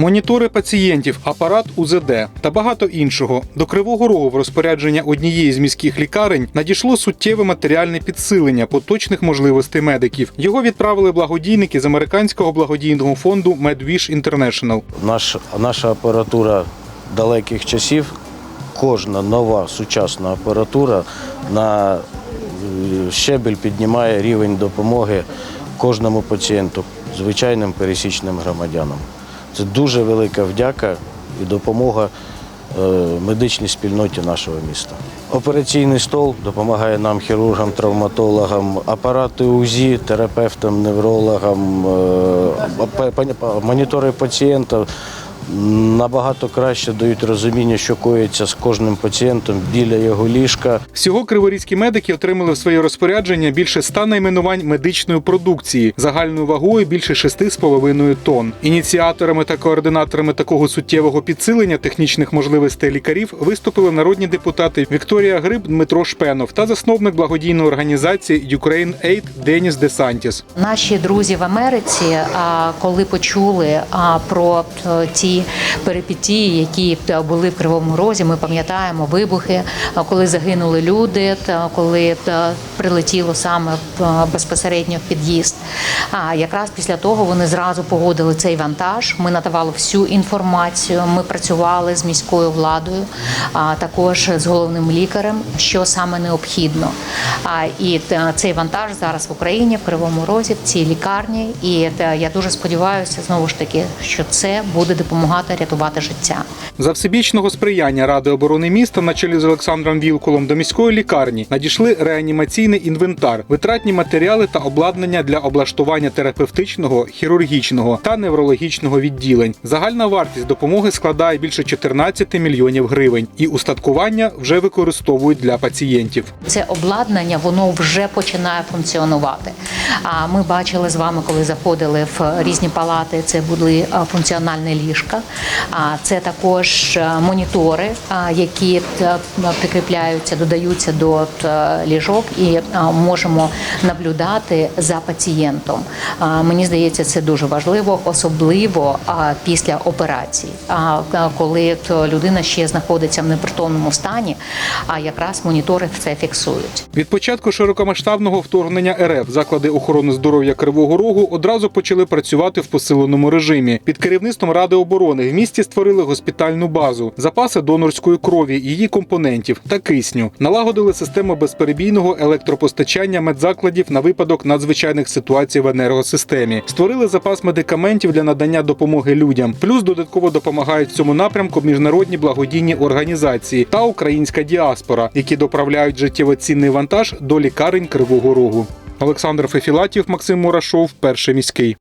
Монітори пацієнтів, апарат УЗД та багато іншого. До Кривого Рогу в розпорядження однієї з міських лікарень надійшло суттєве матеріальне підсилення поточних можливостей медиків. Його відправили благодійники з американського благодійного фонду MedWish International. Наш, наша апаратура далеких часів, кожна нова сучасна апаратура на е, щебель піднімає рівень допомоги кожному пацієнту, звичайним пересічним громадянам. Це дуже велика вдяка і допомога е, медичній спільноті нашого міста. Операційний стол допомагає нам, хірургам, травматологам, апарати УЗІ, терапевтам, неврологам, е, монітори пацієнта набагато краще дають розуміння, що коїться з кожним пацієнтом біля його ліжка. Всього криворізькі медики отримали в своє розпорядження більше ста найменувань медичної продукції загальною вагою більше 6,5 тонн. Ініціаторами та координаторами такого суттєвого підсилення технічних можливостей лікарів виступили народні депутати Вікторія Гриб, Дмитро Шпенов та засновник благодійної організації Ukraine Aid Деніс Десантіс. Наші друзі в Америці, а, коли почули про е, ті перипетії, які були в Кривому Розі, ми пам'ятаємо вибухи, коли загинули люди, коли прилетіло саме е, безпосередньо в під'їзд. А якраз після того вони зразу погодили цей вантаж. Ми надавали всю інформацію. Ми працювали з міською владою, а також з головним лікарем, що саме необхідно. А і е, цей вантаж зараз в Україні, в Кривому Розі, в цій лікарні. І е, я дуже сподіваюся, знову ж таки, що це буде допомагати рятувати життя. За всебічного сприяння Ради оборони міста на чолі з Олександром Вілкулом до міської лікарні надійшли реанімаційний інвентар, витратні матеріали та обладнання для облаштування терапевтичного, хірургічного та неврологічного відділень. Загальна вартість допомоги складає більше 14 мільйонів гривень, і устаткування вже використовують для пацієнтів. Це обладнання воно вже починає функціонувати. А ми бачили з вами, коли заходили в різні палати. Це були а, функціональні ліжка. А це також монітори, які е, прикріпляються, додаються до е, ліжок, і можемо наблюдати за пацієнтом. Мені здається, це дуже важливо, особливо після операції. Коли людина ще знаходиться в непритомному стані, а якраз монітори це фіксують. Від початку широкомасштабного вторгнення РФ заклади охорони здоров'я Кривого Рогу одразу почали працювати в посиленому режимі. Під керівництвом Ради оборони в місті створили госпітальну базу, запаси донорської крові, її компонентів та кисню. Налагодили систему безперебійного електропостачання медзакладів на випадок надзвичайних ситуацій в енергосистемі. Створили запас медикаментів для надання допомоги людям. Плюс додатково допомагають в цьому напрямку міжнародні благодійні організації та українська діаспора, які доправляють життєво цінний вантаж до лікарень Кривого Рогу. Олександр Фефілатів, Максим Мурашов, перший міський.